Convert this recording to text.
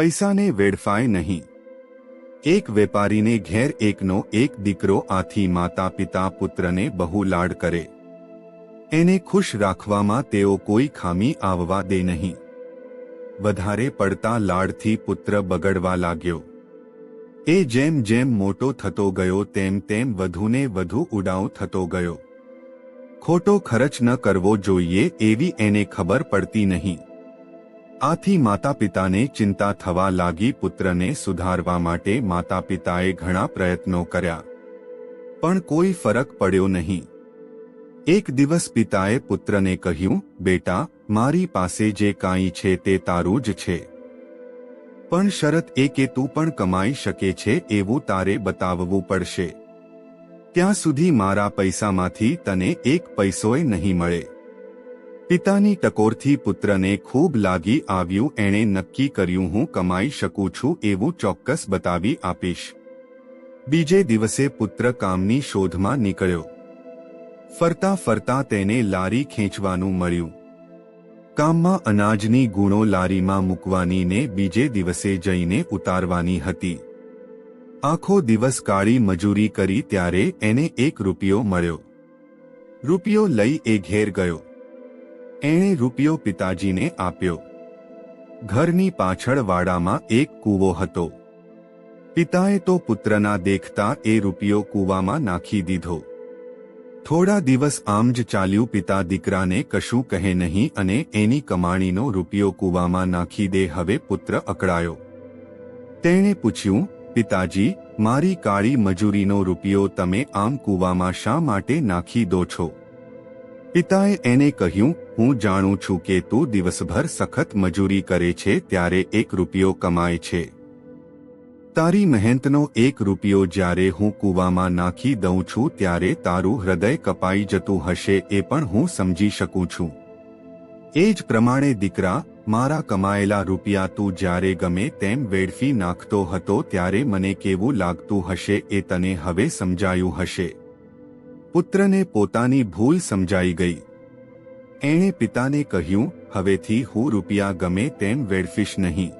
પૈસાને વેડફાય નહીં. એક વેપારીને ઘેર એકનો એક દીકરો આથી માતા પિતા પુત્રને બહુ લાડ કરે. એને ખુશ રાખવામાં તેઓ કોઈ ખામી આવવા દે નહીં. વધારે પડતા લાડથી પુત્ર બગડવા લાગ્યો. એ જેમ જેમ મોટો થતો ગયો તેમ તેમ વધુને વધુ ઉડાવ થતો ગયો. ખોટો ખર્ચ ન કરવો જોઈએ એવી એને ખબર પડતી નહીં. આથી માતા પિતાને ચિંતા થવા લાગી પુત્રને સુધારવા માટે માતા પિતાએ ઘણા પ્રયત્નો કર્યા. પણ કોઈ ફરક પડ્યો નહીં. એક દિવસ પિતાએ પુત્રને કહ્યું, બેટા, મારી પાસે જે કાંઈ છે તે તારું જ છે. પણ શરત એ કે તું પણ કમાઈ શકે છે એવું તારે બતાવવું પડશે. ત્યાં સુધી મારા પૈસામાંથી તને એક પૈસોય નહીં મળે. પિતાની ટકોરથી પુત્રને ખૂબ લાગી આવ્યું, એણે નક્કી કર્યું, હું કમાઈ શકું છું એવું ચોક્કસ બતાવી આપીશ. બીજે દિવસે પુત્ર કામની શોધમાં નીકળ્યો. ફરતા ફરતા તેને લારી ખેંચવાનું મળ્યું. કામમાં અનાજની ગુણો લારીમાં મૂકવાની ને બીજે દિવસે જઈને ઉતારવાની હતી. આખો દિવસ કાળી મજૂરી કરી ત્યારે એને એક રૂપિયો મળ્યો. રૂપિયો લઈ એ ઘેર ગયો. એણે રૂપિયો પિતાજીને આપ્યો. ઘરની પાછળ વાડામાં એક કૂવો હતો. પિતાએ તો પુત્રના દેખતા એ રૂપિયો કૂવામાં નાખી દીધો. થોડા દિવસ આમ જ ચાલ્યું પિતા દીકરાને કશું કહે નહીં અને એની કમાણીનો રૂપિયો કૂવામાં નાખી દે હવે પુત્ર અકળાયો. તેણે પૂછ્યું, પિતાજી, મારી કાળી મજૂરીનો રૂપિયો તમે આમ કૂવામાં શા માટે નાખી દો છો? પિતાએ એને કહ્યું, હું જાણું છું કે તું દિવસભર સખત મજૂરી કરે છે ત્યારે એક રૂપિયો કમાય છે. તારી મહેનતનો એક રૂપિયો જ્યારે હું કૂવામાં નાખી દઉં છું ત્યારે તારું હૃદય કપાઈ જતું હશે એ પણ હું સમજી શકું છું. એ જ પ્રમાણે દીકરા, મારા કમાયેલા રૂપિયા તું જ્યારે ગમે તેમ વેડફી નાખતો હતો ત્યારે મને કેવું લાગતું હશે એ તને હવે સમજાયું હશે. પુત્રને પોતાની ભૂલ સમજાઈ ગઈ. એણે પિતાને કહ્યું, હવેથી હું રૂપિયા ગમે તેમ વેડફીશ નહીં.